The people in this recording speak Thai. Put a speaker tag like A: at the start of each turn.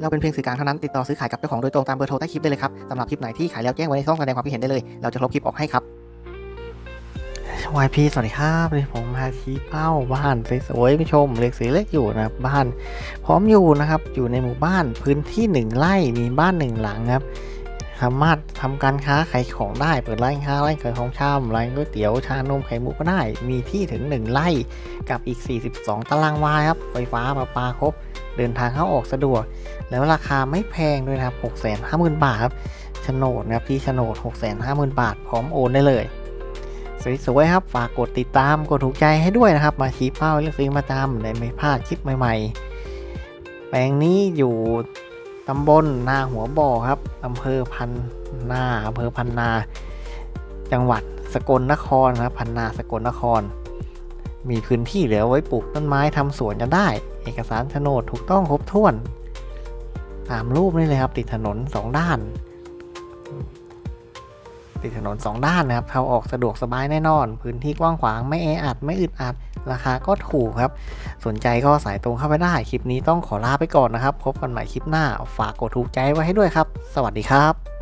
A: เราเป็นเพียงสื่อกลางเท่านั้นติดต่อซื้อขายกับเจ้าของโดยตรงตามเบอร์โทรใต้คลิปได้เลยครับสำหรับคลิปไหนที่ขายแล้วแจ้งไว้ในช่องแสดงความคิดเห็นได้เลย เราจะลบคลิปออกให้ครับวายพีสวัสดีครับวันนี้ผมมาที่เป้าบ้านสวยๆผู้ชมเล็กสีเล็กอยู่นะครับบ้าน พร้อมอยู่นะครับ อยู่ในหมู่บ้านพื้นที่หนึ่งไร่มีบ้านหนึ่งหลังครับสามารถทำการค้าขายของได้เปิดร้านค้าร้านขายของชำร้านก๋วยเตี๋ยวชานมไข่มุกก็ได้ มีที่ถึง 1 ไร่กับอีก 42 ตารางวาครับไฟฟ้าประปาครบ เดินทางเข้าออกสะดวก แล้วราคาไม่แพงด้วยนะครับ 650,000 บาทครับโฉนดนะครับที่โฉนด 650,000 บาท พร้อมโอนได้เลยสวยๆครับ ฝากกดติดตามกดถูกใจให้ด้วยนะครับ มาชี้เป้าเลือกซื้อมาจำได้ไม่พลาดคลิปใหม่ๆ แปลงนี้อยู่ตำบลนาหัวบ่อครับอำเภอพันนาอำเภอพันนา จังหวัดสกลนครครับพันนาสกลนคร มีพื้นที่เหลือไว้ปลูกต้นไม้ทำสวนกันได้ เอกสารโฉนดถูกต้องครบถ้วน ตามรูปนี่เลยครับ ติดถนนสองด้าน ติดถนนสองด้านนะครับเข้าออกสะดวกสบายแน่นอน พื้นที่กว้างขวางไม่แออัดไม่อึดอัด ราคาก็ถูกครับ สนใจก็สายตรงเข้าไปได้ คลิปนี้ต้องขอลาไปก่อนนะครับ พบกันใหม่คลิปหน้า ฝากกดถูกใจไว้ให้ด้วยครับ สวัสดีครับ